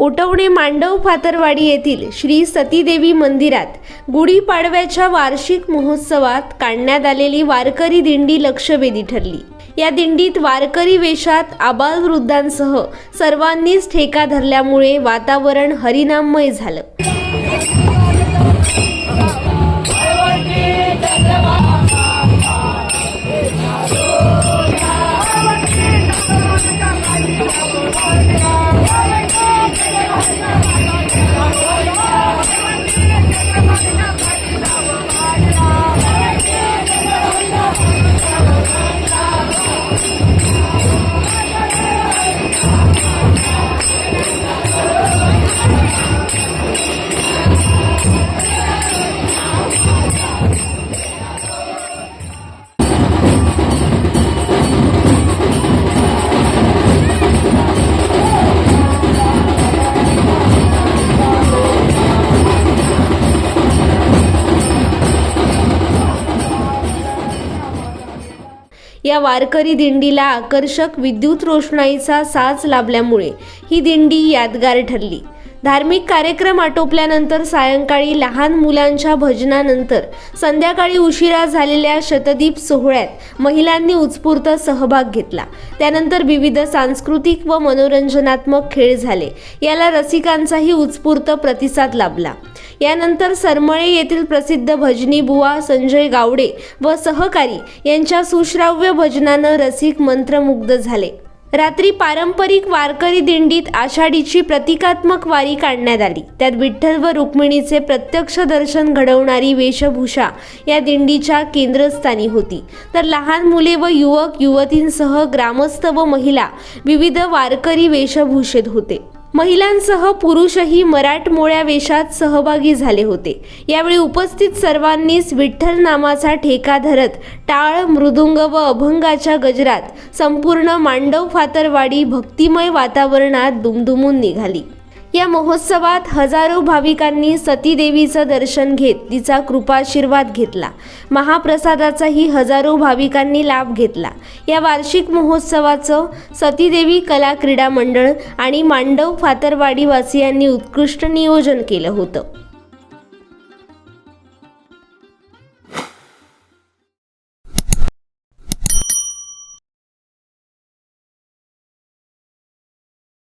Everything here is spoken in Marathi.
ओटवणे मांडव फातरवाडी येथील श्री सतीदेवी मंदिरात गुढीपाडव्याच्या वार्षिक महोत्सवात काढण्यात आलेली वारकरी दिंडी लक्षवेधी ठरली या दिंडीत वारकरी वेशात आबालवृद्धांसह सर्वांनीच ठेका धरल्यामुळे वातावरण हरिनाममय झालं या वारकरी दिंडीला आकर्षक विद्युत रोषणाईचा साज लाभल्यामुळे ही दिंडी यादगार ठरली. धार्मिक कार्यक्रम आटोपल्यानंतर सायंकाळी लहान मुलांच्या भजनानंतर संध्याकाळी उशिरा झालेल्या शतदीप सोहळ्यात महिलांनी उत्स्फूर्त सहभाग घेतला. त्यानंतर विविध सांस्कृतिक व मनोरंजनात्मक खेळ झाले. याला रसिकांचाही उत्स्फूर्त प्रतिसाद लाभला. यानंतर सरमळे येथील प्रसिद्ध भजनी बुवा संजय गावडे व सहकारी यांच्या सुश्राव्य भजनानं रसिक मंत्रमुग्ध झाले. रात्री पारंपरिक वारकरी दिंडीत आषाढीची प्रतिकात्मक वारी काढण्यात आली. त्यात विठ्ठल व रुक्मिणीचे प्रत्यक्ष दर्शन घडवणारी वेशभूषा या दिंडीच्या केंद्रस्थानी होती. तर लहान मुले व युवक युवतींसह ग्रामस्थ व महिला विविध वारकरी वेशभूषेत होते. महिलांसह पुरुषही मराठमोळ्या वेशात सहभागी झाले होते. यावेळी उपस्थित सर्वांनीच विठ्ठल नामाचा ठेका धरत टाळ मृदुंग व अभंगाच्या गजरात संपूर्ण मांडव फातरवाडी भक्तिमय वातावरणात दुमदुमून निघाली. या महोत्सवात हजारो भाविकांनी सतीदेवीचं दर्शन घेत तिचा कृपाशीर्वाद घेतला. महाप्रसादाचाही हजारो भाविकांनी लाभ घेतला. या वार्षिक महोत्सवाचं सतीदेवी कला क्रीडा मंडळ आणि मांडव फातरवाडीवासियांनी उत्कृष्ट नियोजन केलं होतं.